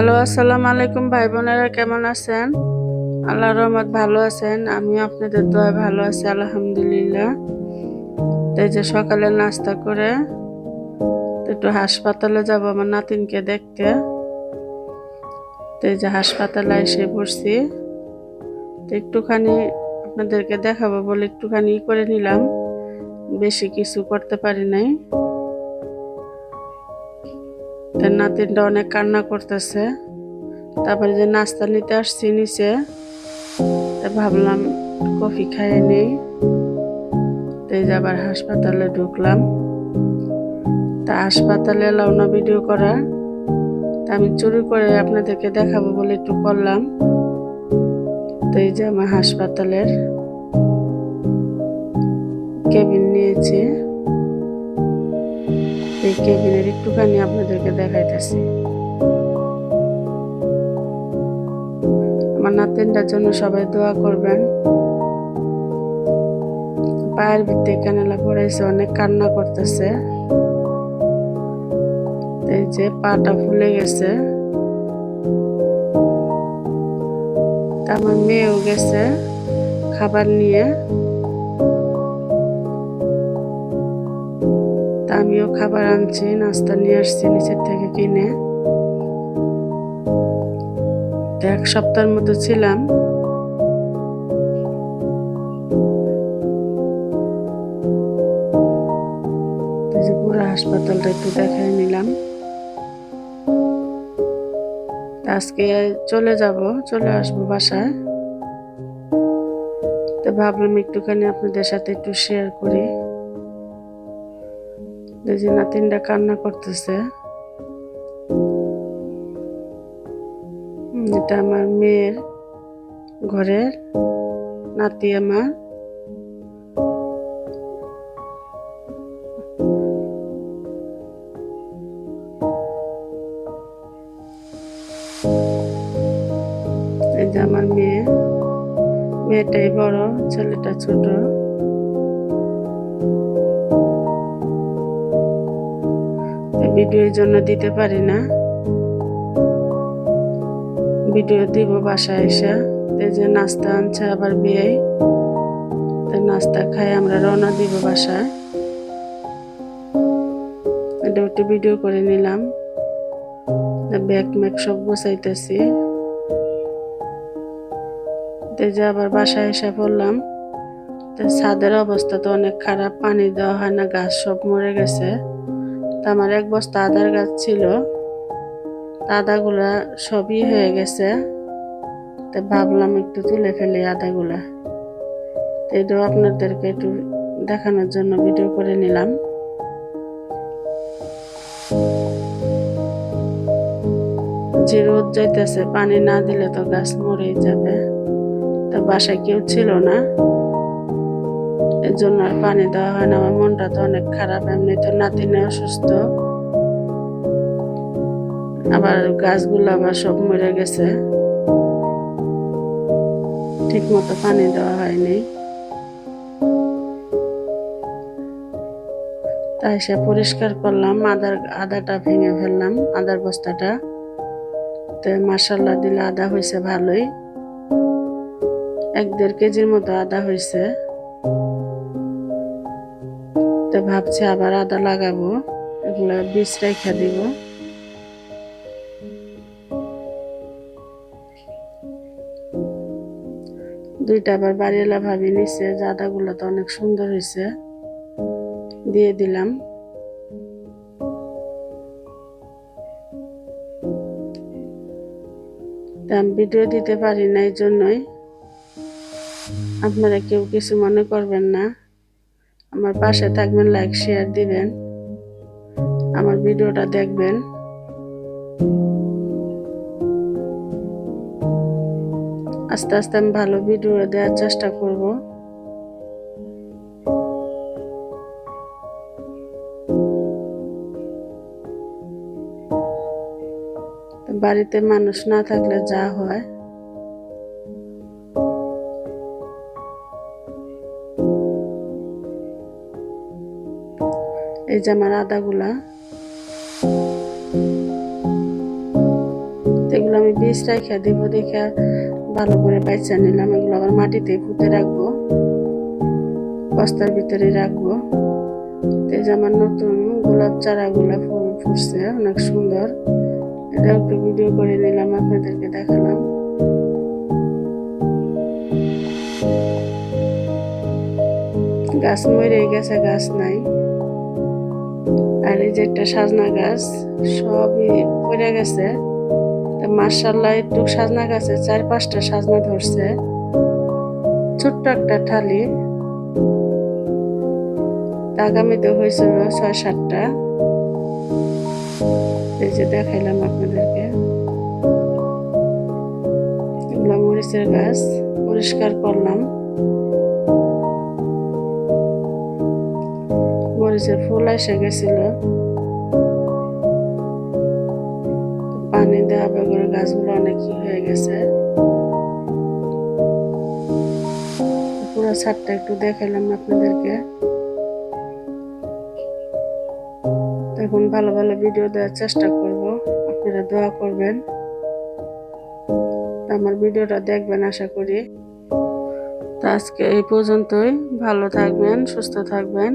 Hello, আসসালামু আলাইকুম ভাই বোনেরা, কেমন আছেন? আল্লাহ রহমত, ভালো আছেন? আমি আপনাদের দোয়া ভালো আছি, আলহামদুলিল্লাহ। তো এই যে সকালে নাস্তা করে একটু হাসপাতালে যাব আমার নাতিনকে দেখতে। তো এই যে হাসপাতালে এসে পড়ছি। তো একটুখানি আপনাদেরকে দেখাবো বলে একটুখানি করে নিলাম। বেশি কিছু করতে পারি নাই। তার নাতিনটা অনেক কান্না করতেছে। তারপরে যে নাস্তা নিতে আসছি নিচে, তা ভাবলাম কফি খাইয়ে নেই। তো এই যে আবার হাসপাতালে ঢুকলাম। তা হাসপাতালে এলাও না ভিডিও করা তা আমি চুরি করে আপনাদেরকে দেখাবো বলে একটু করলাম তো এই যে আমার হাসপাতালের কেবিন নিয়েছি। এই কেবিনের একটুখানি আপনাদেরকে দেখাইতেছি। আমার নাতিনটার জন্য সবাই দোয়া করবেন। পায়ের ভিত্তি কানেলা পড়াইছে, অনেক কান্না করতেছে। এই যে পাটা ফুলে গেছে। আমার মেয়েও গেছে খাবার নিয়ে। আমিও খাবার আনছি, নাস্তা নিয়ে আসছি, নিচের থেকে কিনে। এক সপ্তাহের মতো ছিলাম। পুরো হাসপাতালটা একটু দেখাই নিলাম। আজকে চলে যাব, চলে আসব বাসায়। তো ভাবলাম একটুখানি আপনাদের সাথে একটু শেয়ার করি। এই যে কান্না করতেছে। এটা আমার মেয়ের ঘরের নাতি আমার। যে আমার মেয়ে, মেয়েটাই বড়, ছেলেটা ছোট। ভিডিওর জন্য দিতে পারি না। ভিডিও দিব বাসায় এসে। যে নাস্তা আনছে আবার বিয়ে। তো নাস্তা খাই আমরা রওনা দিব বাসায়। এটা একটু ভিডিও করে নিলাম। ব্যাগ ম্যাগ সব গোছাইতেছি। যে আবার বাসায় এসে পড়লাম তো ছাদের অবস্থা তো অনেক খারাপ, পানি দেওয়া হয় না, গাছ সব মরে গেছে। আমার এক বস্তা আদার গাছ ছিল। আদাগুলা সবই হয়ে গেছে। তো ভাবলাম একটু তুলে ফেলি আদাগুলা। তো এটাও আপনাদেরকে একটু দেখানোর জন্য ভিডিও করে নিলাম। যে রোদ যাইতেছে, পানি না দিলে তো গাছ মরেই যাবে। তা বাসায় কেউ ছিল না। এর জন্য আর পানি দেওয়া হয় না। আমার মনটা তো অনেক খারাপ, এমনি তো নাতিনে অসুস্থ। আবার গাছগুলো আবার সব মরে গেছে। ঠিক মতো পানি দেওয়া হয়নি। তাই সে পরিষ্কার করলাম, আদার, আদাটা ভেঙে ফেললাম, আদার বস্তাটা। তো মাসাল্লাহ দিলে আদা হয়েছে ভালোই। এক দেড় কেজির মতো আদা হয়েছে। ভাবছি আবার আদা লাগাবো, এগুলো বীজ রেখে দিব। দুইটা আবার বাড়িওয়ালা ভাবি নিছে, যে আদাগুলো তো অনেক সুন্দর হয়েছে। দিয়ে দিলাম। ভিডিও দিতে পারি না, এই জন্যই। আপনারা কেউ কিছু মনে করবেন না। আমার পাশে থাকবেন লাইক শেয়ার দিবেন। আমার ভিডিওটা দেখবেন। আস্তে আস্তে আমি ভালো ভিডিও দেওয়ার চেষ্টা করব। বাড়িতে মানুষ না থাকলে যা হয়। আমার আদাগুলা। এগুলো আমি বীজ রেখে দিব, দেখে ভালো করে বাইচা নিলাম। এগুলো আবার মাটিতে পুঁতে রাখব, বস্তার ভিতরে রাখব। তো আমার নতুন গোলাপ চারাগুলো ফুল ফুটছে, অনেক সুন্দর। এটা একটু ভিডিও করে নিলাম, আপনাদেরকে দেখালাম। গাছ মরে গেছে, গাছ নাই। আর এই যে একটা সাজনা গাছ সবই পড়ে গেছে। তা একটু সাজনা গাছে চার পাঁচটা সাজনা ধরছে। ছোট্ট একটা তা আগামীতে হয়েছিল ছয় সাতটা। এই যে দেখাইলাম আপনাদেরকে। মরিচের গাছ, পরিষ্কার করলাম। মরিচের ফুল এসে গেছিল, পানি দেওয়া বেগুনের গাছগুলো অনেক হয়ে গেছে। পুরো ছাদটা একটু দেখাইলাম আপনাদেরকে। এখন ভালো ভালো ভিডিও দেওয়ার চেষ্টা করব, আপনারা দোয়া করবেন। আমার ভিডিওটা দেখবেন আশা করি। তো আজকে এই পর্যন্তই, ভালো থাকবেন, সুস্থ থাকবেন।